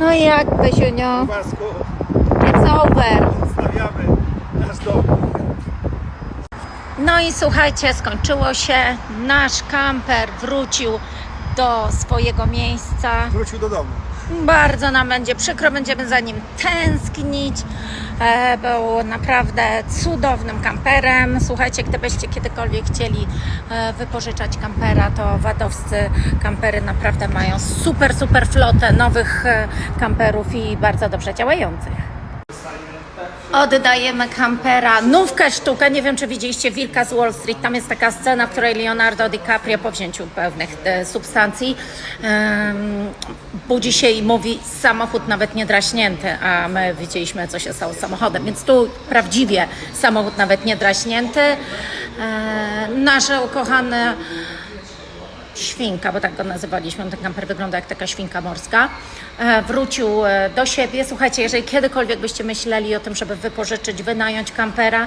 No i jak, Pysiunio? Pasku, It's over. stawiamy nasz dom. No i słuchajcie, skończyło się. Nasz kamper wrócił do swojego miejsca. Wrócił do domu. Bardzo nam będzie przykro, będziemy za nim tęsknić. E, był naprawdę cudownym kamperem. Słuchajcie, gdybyście kiedykolwiek chcieli e, wypożyczać kampera, to wadowscy kampery naprawdę mają super, super flotę nowych e, kamperów i bardzo dobrze działających. Oddajemy kampera, nówkę sztukę. Nie wiem, czy widzieliście Wilka z Wall Street. Tam jest taka scena, w której Leonardo DiCaprio po wzięciu pewnych e, substancji em, budzi się i mówi samochód nawet nie draśnięty, a my widzieliśmy, co się stało z samochodem. Więc tu prawdziwie samochód nawet nie draśnięty. E, nasze ukochane świnka, bo tak go nazywaliśmy, ten kamper wygląda jak taka świnka morska, e, wrócił e, do siebie. Słuchajcie, jeżeli kiedykolwiek byście myśleli o tym, żeby wypożyczyć, wynająć kampera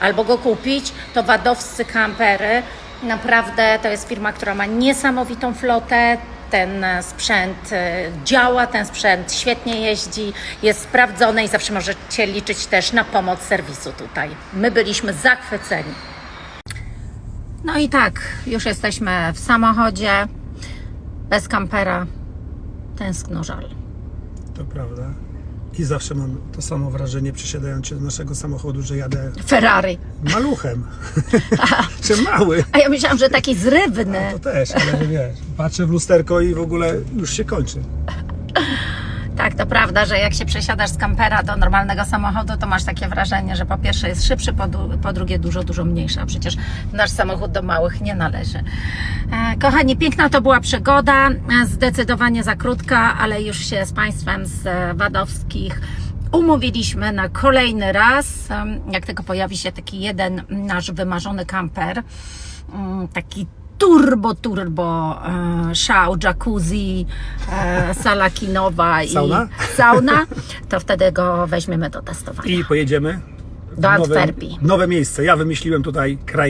albo go kupić, to wadowscy kampery, naprawdę to jest firma, która ma niesamowitą flotę, ten e, sprzęt działa, ten sprzęt świetnie jeździ, jest sprawdzony i zawsze możecie liczyć też na pomoc serwisu tutaj. My byliśmy zachwyceni. No i tak, już jesteśmy w samochodzie, bez kampera. Tęskno żal. To prawda. I zawsze mam to samo wrażenie, przesiadając się do naszego samochodu, że jadę Ferrari. maluchem. Czy mały. A ja myślałam, że taki zrywny. To też, ale wiesz, patrzę w lusterko i w ogóle już się kończy. Tak, to prawda, że jak się przesiadasz z kampera do normalnego samochodu, to masz takie wrażenie, że po pierwsze jest szybszy, po, po drugie dużo, dużo mniejszy. A przecież nasz samochód do małych nie należy. E, kochani, piękna to była przygoda. E, Zdecydowanie za krótka, ale już się z Państwem z e, Wadowskich umówiliśmy na kolejny raz. Em, Jak tylko pojawi się taki jeden nasz wymarzony kamper, mm, taki turbo, turbo e, szał, jacuzzi, e, sala kinowa Sauna? i sauna, to wtedy go weźmiemy do testowania. I pojedziemy w Do nowe, Antwerpii. nowe miejsce. Ja wymyśliłem tutaj kraje